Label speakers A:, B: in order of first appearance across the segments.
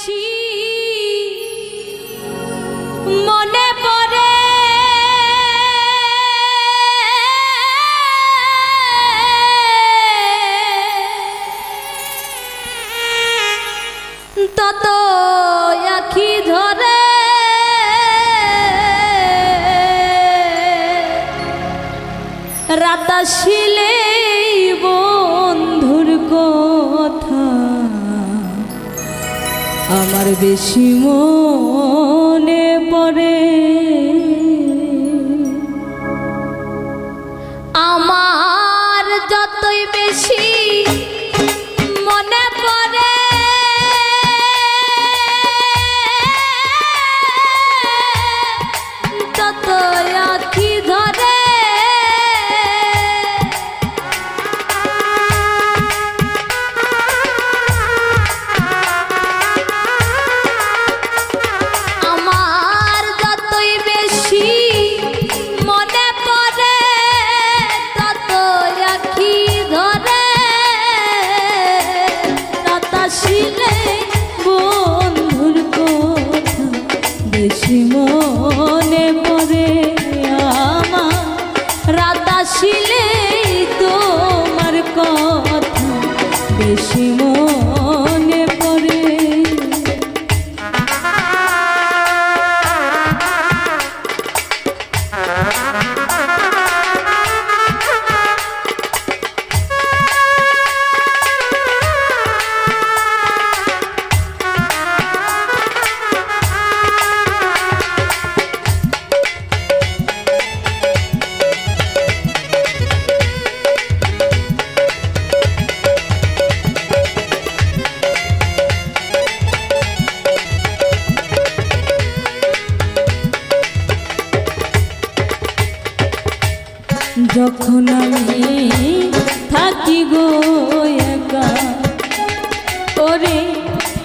A: হাসি মনে পড়ে তত আখি ধরে রাতা শিলে বেশি মন। আসিলে তোমার কথা বেশি মন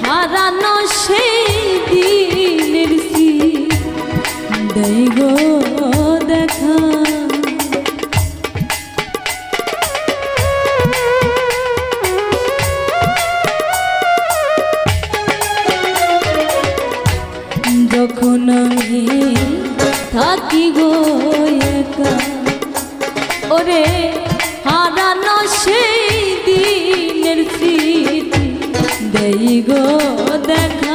A: হারানো সেই দিনের সি দৈব দেখা। যখন আমি থাকি গো একা, ওরে, হারানো সেই দিনের স্মৃতি। দেই গো দেখা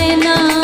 A: যায় না।